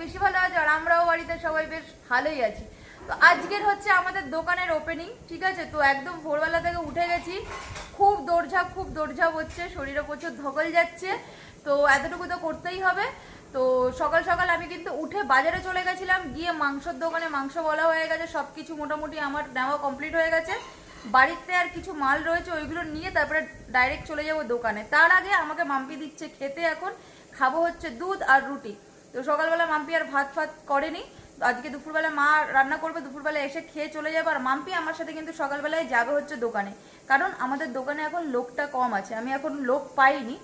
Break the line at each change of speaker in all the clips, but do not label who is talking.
বেশি ভালো আছে আর আমরাও বাড়িতে সবাই বেশ ভালোই আছি। তো আজকের হচ্ছে আমাদের দোকানের ওপেনিং ঠিক আছে? তো একদম ভোরবেলা থেকে উঠে গেছি। খুব দৌড়ঝাঁপ খুব দৌড়ঝাঁপ হচ্ছে, শরীরে প্রচুর ধকল যাচ্ছে। তো এতটুকু তো করতেই হবে। তো সকাল সকাল আমি কিন্তু উঠে বাজারে চলে গেছিলাম, গিয়ে মাংসর দোকানে মাংস বলা হয়ে গেছে সব কিছু মোটামুটি আমার নেওয়া কমপ্লিট হয়ে গেছে। বাড়িতে আর কিছু মাল রয়েছে, ওইগুলো নিয়ে তারপরে ডাইরেক্ট চলে যাব দোকানে। তার আগে আমাকে মাম্পি দিচ্ছে, খেতে এখন খাব হচ্ছে দুধ আর রুটি। তো সকালবেলা মাম্পি আর ভাত ফাত করেনি। তো আজকে দুপুরবেলা মা রান্না করবে, দুপুরবেলা এসে খেয়ে চলে যাবে। আর মাম্পি আমার সাথে কিন্তু সকালবেলায় যাবে হচ্ছে দোকানে। কারণ আমাদের দোকানে এখন লোকটা কম আছে। আমি এখন লোক পাইনি।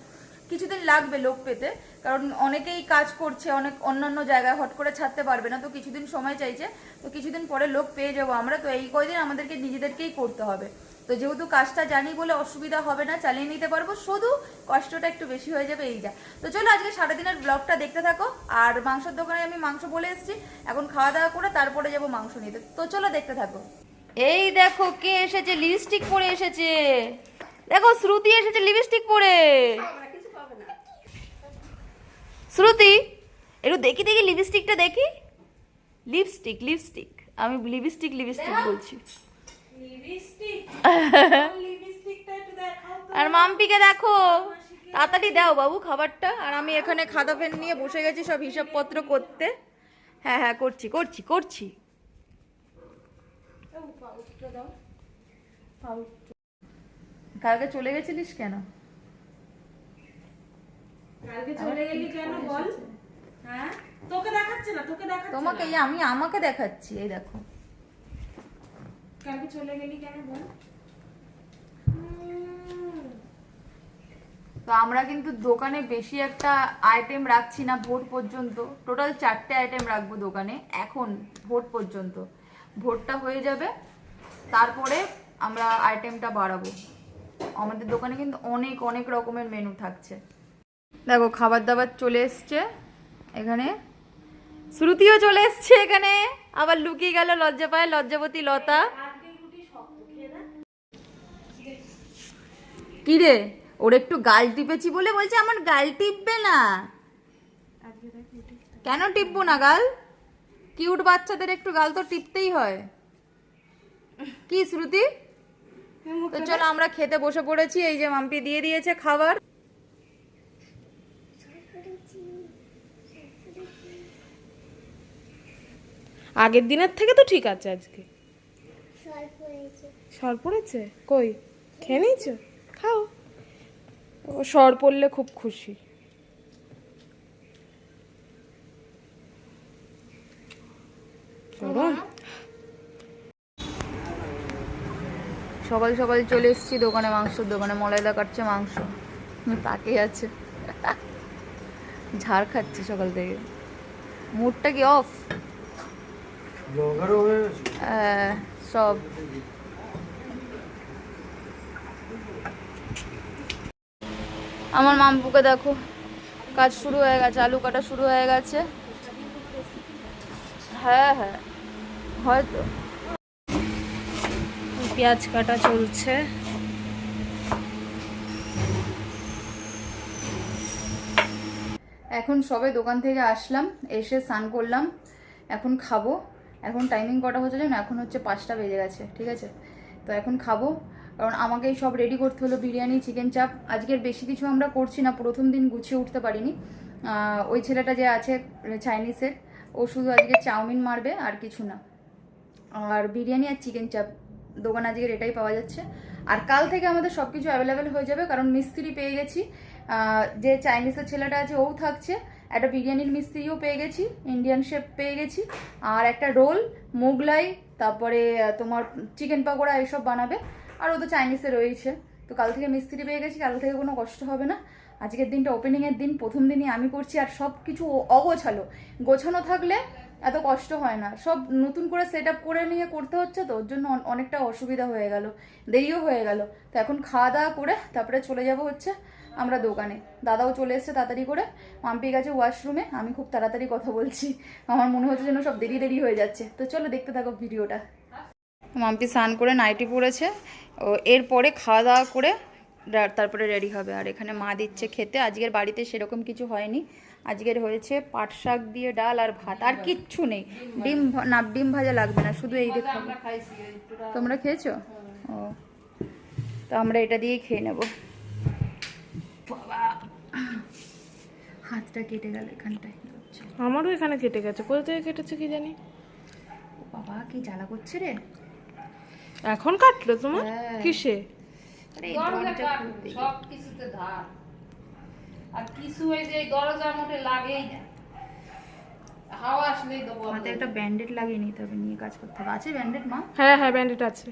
কিছুদিন লাগবে লোক পেতে। কারণ অনেকেই কাজ করছে, অনেক অন্যান্য জায়গায় হট করে ছাড়তে পারবে না। তো কিছুদিন সময় চাইছে। তো কিছুদিন পরে লোক পেয়ে যাব আমরা। তো এই কয়দিন আমাদেরকে নিজেদেরকেই করতে হবে। তো যেহেতু কাজটা জানি বলে অসুবিধা হবে না চালিয়ে নিতে পারব। শুধু কষ্টটা একটু বেশি হয়ে যাবে এই যা। তো চলো আজকে সারাদিনের ব্লগটা দেখতে থাকো। আর মাংসের দোকানে আমি মাংস বলে এসেছি। এখন খাওয়া দাওয়া করে তারপরে যাব মাংস নিতে। তো চলো দেখতে থাকো। এই দেখো কে এসেছে লিপস্টিক পরে এসেছে। দেখো শ্রুতি এসেছে লিপস্টিক পরে। শ্রুতি একটু দেখি দেখি লিপস্টিকটা দেখি। লিপস্টিক লিপস্টিক আমি লিপস্টিক লিপস্টিক বলছি। আর মাম্পিকে দেখো। তাড়াতাড়ি দাও বাবু খাবারটা। আর আমি এখানে খাতা পেন নিয়ে বসে গেছি সব হিসাবপত্র করতে। হ্যাঁ হ্যাঁ করছি করছি করছি। কালকে চলে গেছিলিস কেন?
কালকে চলে গেলি কেন বল? হ্যাঁ? তোকে দেখাচ্ছে না তোকে দেখাচ্ছে
তোমাকে এই আমি আমাকে দেখাচ্ছি এই দেখো।
কালকে চলে গেলি কেন বল?
তো আমরা কিন্তু দোকানে বেশি একটা আইটেম রাখছি না ভোট পর্যন্ত। টোটাল চারটে আইটেম রাখব দোকানে, এখন ভোট পর্যন্ত। ভোটটা হয়ে যাবে, তারপরে আমরা আইটেমটা বাড়াবো। আমাদের দোকানে কিন্তু অনেক অনেক রকমের মেনু থাকছে। দেখো খাবার দাবার চলে এসছে এখানে। শ্রুতিও চলে এসছে এখানে। আবার লুকিয়ে গেল লজ্জা পায়, লজ্জাবতী লতা। কি রে ওর একটু গাল টিপেছি বলে বলছে আমার গাল টিপবে না। কেন টিপবো না গাল? কিউট বাচ্চাদের একটু গাল তো টিপতেই হয়। কি শ্রুতি? তো চলো আমরা খেতে বসে পড়েছি এই যে মাম্পি দিয়ে দিয়েছে খাবার।
আগের দিনের থেকে তো ঠিক আছে আজকে। সর পড়েছে? কই? খেয়ে নিয়েছো? ও সর পড়লে খুব খুশি।
সকাল সকাল চলে এসেছি দোকানে মাংসর দোকানে মলাইদা কাটছে মাংস। তাকিয়ে আছে। ঝাড় খাচ্ছে সকাল থেকে। মুডটা কি অফ
ব্লগারও
সব। আমার মাম্পুকে দেখো, কাজ শুরু হয়ে গেছে, আলু কাটা শুরু হয়ে গেছে। হ্যাঁ হ্যাঁ হয়তো।
পেঁয়াজ কাটা চলছে।
এখন সবে দোকান থেকে আসলাম, এসে স্নান করলাম, এখন খাব। এখন টাইমিং কটা হচ্ছে জানো? এখন হচ্ছে পাঁচটা বেজে গেছে, ঠিক আছে? তো এখন খাব। কারণ আমাকেই সব রেডি করতে হলো, বিরিয়ানি চিকেন চাপ আজকের বেশি কিছু আমরা করছি না, প্রথম দিন গুছিয়ে উঠতে পারিনি। ওই ছেলেটা যে আছে চাইনিজের ও শুধু আজকে চাউমিন মারবে আর কিছু না। আর বিরিয়ানি আর চিকেন চাপ দোকান আজকের এটাই পাওয়া যাচ্ছে। আর কাল থেকে আমাদের সব কিছু অ্যাভেলেবেল হয়ে যাবে, কারণ মিস্ত্রি পেয়ে গেছি। যে চাইনিজের ছেলেটা আছে, ও থাকছে। একটা বিরিয়ানির মিস্ত্রিও পেয়ে গেছি ইন্ডিয়ান শেফ পেয়ে গেছি। আর একটা রোল, মোগলাই, তারপরে তোমার চিকেন পাকোড়া, এসব বানাবে। আর ও তো চাইনিজে রয়েছে। তো কাল থেকে মিস্ত্রি পেয়ে গেছি, কাল থেকে কোনো কষ্ট হবে না। আজকের দিনটা ওপেনিংয়ের দিন, প্রথম দিনই আমি করছি আর সব কিছু অগোছালো। গোছানো থাকলে এত কষ্ট হয় না। সব নতুন করে সেট আপ করে নিয়ে করতে হচ্ছে তো, ওর জন্য অনেকটা অসুবিধা হয়ে গেল, দেরিও হয়ে গেল। তো এখন খাওয়া দাওয়া করে তারপরে চলে যাব হচ্ছে আমরা দোকানে। দাদাও চলে এসছে তাড়াতাড়ি করে। মাম্পি গেছে ওয়াশরুমে আমি খুব তাড়াতাড়ি কথা বলছি। আমার মনে হচ্ছে যেন সব দেরি দেরি হয়ে যাচ্ছে। তো চলো দেখতে থাকো ভিডিওটা মাম্পি স্নান করে নাইটি পরেছে। ও এরপরে খাওয়া দাওয়া করে তারপরে রেডি হবে। আর এখানে মা দিচ্ছে খেতে। আজকের বাড়িতে সেরকম কিছু হয়নি। আজকের হয়েছে পাট শাক দিয়ে ডাল আর ভাত। আর কিচ্ছু নেই। ডিম না ডিম ভাজা লাগবে না। শুধু এই দেখো। তোমরা খেয়েছো? ও। তো আমরা এটা দিয়েই খেয়ে নেব। হাতটা কেটে গেল এখানটায়।
আমারও এখানে কেটে গেছে। কোথা থেকে কেটেছে কি জানি?
বাবা কি জ্বালা করছে রে?
এখন কাটলো তোমার?
হ্যাঁ।
কিসে।
সব কিছুতে ধার। আর কিছু এই যে দরজা মোটে লাগেই না। হাওয়া আসলেই
একটা ব্যান্ডেড লাগিয়ে নিতে হবে নিয়ে কাজ করতে হবে। আছে ব্যান্ডেড মা?
হ্যাঁ হ্যাঁ ব্যান্ডেড আছে।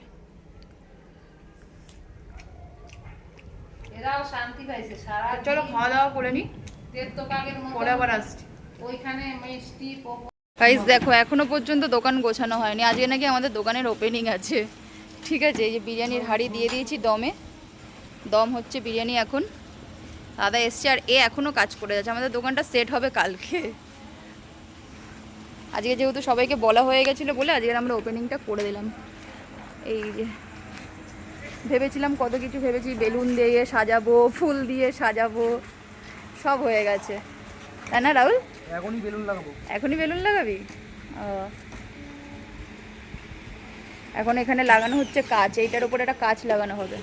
এরাও শান্তি পাইছে সারা
চলো খাওয়া দাওয়া করে নি।
তেল তো মতো।
পরে আবার আসছি।
ওইখানে মিষ্টি
গাইস দেখো এখনও পর্যন্ত দোকান গোছানো হয়নি। আজকে নাকি আমাদের দোকানের ওপেনিং আছে। ঠিক আছে এই যে বিরিয়ানির হাঁড়ি দিয়ে দিয়েছি দমে। দম হচ্ছে বিরিয়ানি এখন। দাদা এসছে আর এ এখনও কাজ করে যাচ্ছে। আমাদের দোকানটা সেট হবে কালকে। আজকে যেহেতু সবাইকে বলা হয়ে গেছিল বলে আজকে আমরা ওপেনিংটা করে দিলাম। এই যে ভেবেছিলাম কত কিছু ভেবেছি। বেলুন দিয়ে সাজাবো ফুল দিয়ে সাজাবো সব হয়ে গেছে। তাই না রাহুল?
এখনই বেলুন লাগাবো।
এখনই বেলুন লাগাবি? ও। এখন এখানে লাগানো হচ্ছে কাচ, এইটার উপর একটা কাচ লাগানো হবে।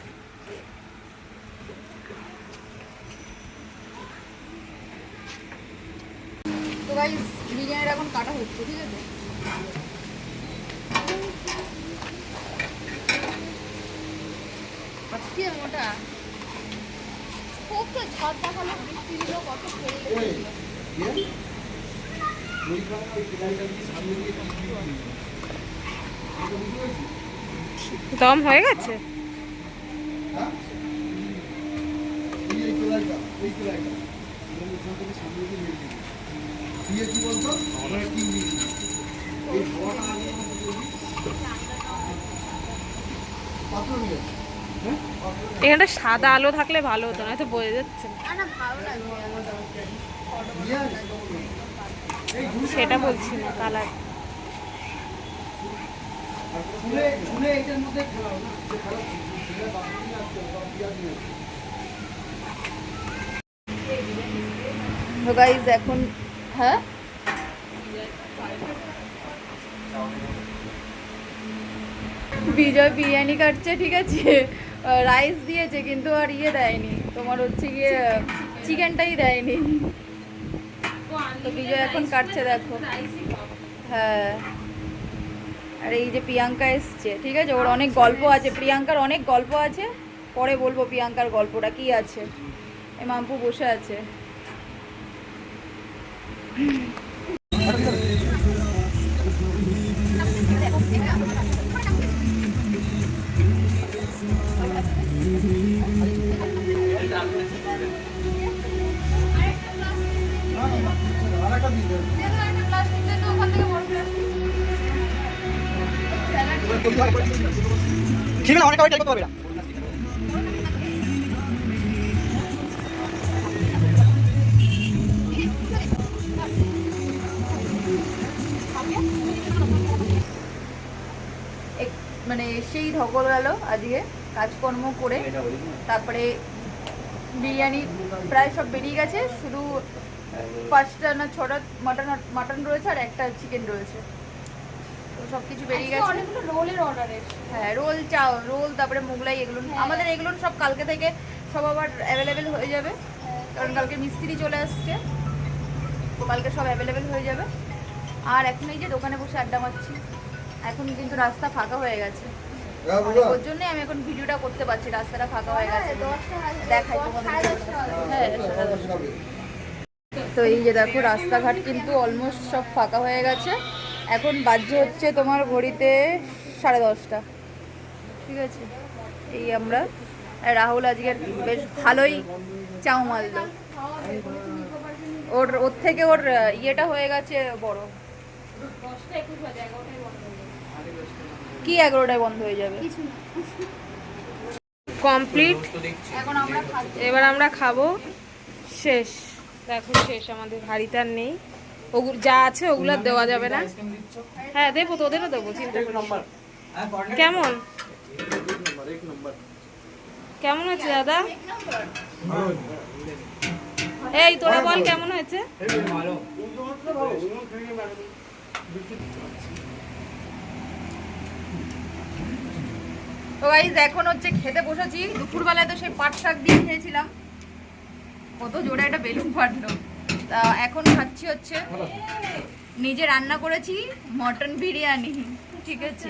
তো গাইস বিরিয়ানিটা এখন কাটা হচ্ছে, ঠিক আছে? আজকে খুব তো ঝড় দেখাল কত
দম হয়ে গেছে? এখানটা সাদা আলো থাকলে ভালো হতো না। তো বোঝা যাচ্ছে সেটা বলছি না কালার
এখন হ্যাঁ? বিজয় বিরিয়ানি কাটছে, ঠিক আছে? রাইস দিয়েছে, কিন্তু আর ইয়ে দেয়নি। তোমার হচ্ছে গিয়ে চিকেনটাই দেয়নি। তো বিজয় এখন কাটছে, দেখো। হ্যাঁ। আর এই যে প্রিয়াঙ্কা এসছে, ঠিক আছে? ওর অনেক গল্প আছে। প্রিয়াঙ্কার অনেক গল্প আছে। পরে বলব প্রিয়াঙ্কার গল্পটা কি আছে। এ মাম্পু বসে আছে। মানে সেই ধকল গেল আজকে, কাজকর্ম করে। তারপরে বিরিয়ানি প্রায় সব বেরিয়ে গেছে, শুধু পাঁচটা না ছটা মাটন মাটন রয়েছে আর একটা চিকেন রয়েছে। সব কিছু বেরিয়ে গেছে।
অনেকগুলো রোলের অর্ডার
হ্যাঁ রোল চাও রোল তারপরে মোগলাই এগুলো আমাদের এগুলো সব কালকে থেকে সব আবার অ্যাভেলেবেল হয়ে যাবে। কারণ কালকে মিস্ত্রি চলে আসছে। কালকে সব অ্যাভেলেবেল হয়ে যাবে। আর এখন এই যে দোকানে বসে আড্ডা মারছি এখন কিন্তু রাস্তা ফাঁকা হয়ে গেছে। ওর জন্যই আমি এখন ভিডিওটা করতে পারছি রাস্তাটা ফাঁকা হয়ে গেছে দেখাই তোমাদের হ্যাঁ তো এই যে দেখো রাস্তাঘাট কিন্তু অলমোস্ট সব ফাঁকা হয়ে গেছে। এখন বাজে হচ্ছে তোমার ঘড়িতে সাড়ে দশটা। ঠিক আছে? এই আমরা রাহুল আজকের বেশ ভালোই চাউ মারলো। ওর ওর থেকে ওর ইয়েটা হয়ে গেছে বড়। কি এগারোটায় বন্ধ হয়ে যাবে?
কমপ্লিট।
এখন আমরা
এবার আমরা খাব। শেষ। দেখো শেষ আমাদের হাড়িতে আর নেই। ওগুলো যা আছে ওগুলো দেওয়া যাবে না। হ্যাঁ দেবো তোদেরও দেবো, চিন্তা কেমন? কেমন হয়েছে দাদা? এই, তোরা বল কেমন হয়েছে?
তো গাইজ এখন হচ্ছে খেতে বসেছি। দুপুরবেলায় তো সেই পাট শাক দিয়ে খেয়েছিলাম। কত জোরে একটা বেলুন ফাটলো। তা এখন খাচ্ছি হচ্ছে নিজে রান্না করেছি মটন বিরিয়ানি ঠিক আছে?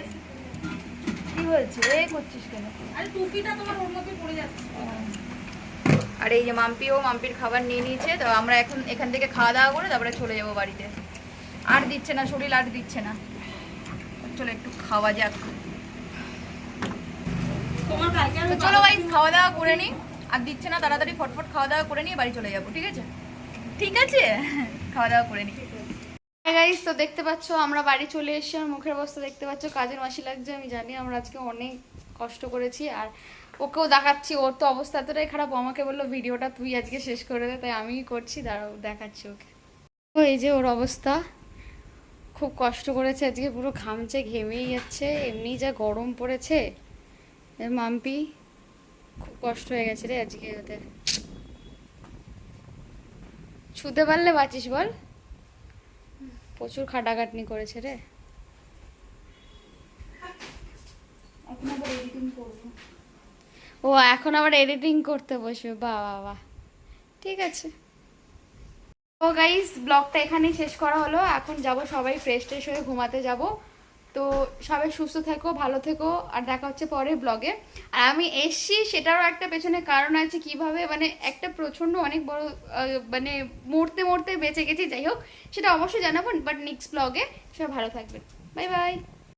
কি হয়েছে? এ করছিস কেন?
আরে টুপিটা তোমার ওর মধ্যে পড়ে যাচ্ছে।
আর এই যে মাম্পিও মাম্পির খাবার নিয়ে নিয়েছে তো আমরা এখন এখান থেকে খাওয়া দাওয়া করে তারপরে চলে যাব বাড়িতে। আর দিচ্ছে না শরীর আর দিচ্ছে না। চলো একটু খাওয়া যাক। চলো ভাই খাওয়া দাওয়া করে নিই। আর দিচ্ছে না তাড়াতাড়ি ফটফট খাওয়া দাওয়া করে নিয়ে বাড়ি চলে যাব ঠিক আছে? ঠিক আছে? খাওয়া দাওয়া করে নিই
গাইস তো দেখতে পাচ্ছ, আমরা বাড়ি চলে এসেছি, আমার মুখের অবস্থা দেখতে পাচ্ছ, কাজের মাসি লাগছে, আমি জানি, আমরা আজকে অনেক কষ্ট করেছি, আর ওকেও দেখাচ্ছি, ওর তো অবস্থা এতটাই খারাপ আমাকে বলল, ভিডিওটা তুই আজকে শেষ করে দে, তাই আমিই করছি, দাঁড়াও, দেখাচ্ছি ওকে। তো এই যে ওর অবস্থা, খুব কষ্ট করেছে, আজকে পুরো ঘামছে, ঘেমেই যাচ্ছে, এমনি যা গরম পড়েছে মাম্পি, খুব কষ্ট হয়ে গেছে রে আজকে ওদের। ছুতে পারলে বাঁচিস বল। প্রচুর খাটাখাটনি করেছে রে। ও এখন আবার এডিটিং করতে বসবে বা বা ঠিক আছে। ও গাইস ব্লগটা এখানেই শেষ করা হলো। এখন যাব সবাই ফ্রেশ ট্রেশ হয়ে ঘুমাতে যাব। তো সবাই সুস্থ থেকো, ভালো থেকো, আর দেখা হচ্ছে পরের ব্লগে। আর আমি এসছি, সেটারও একটা পেছনে কারণ আছে কীভাবে মানে একটা প্রচণ্ড অনেক বড় মানে মরতে মরতে বেঁচে গেছি, যাই হোক, সেটা অবশ্যই জানাব বাট নেক্সট ব্লগে সবাই ভালো থাকবেন। Bye bye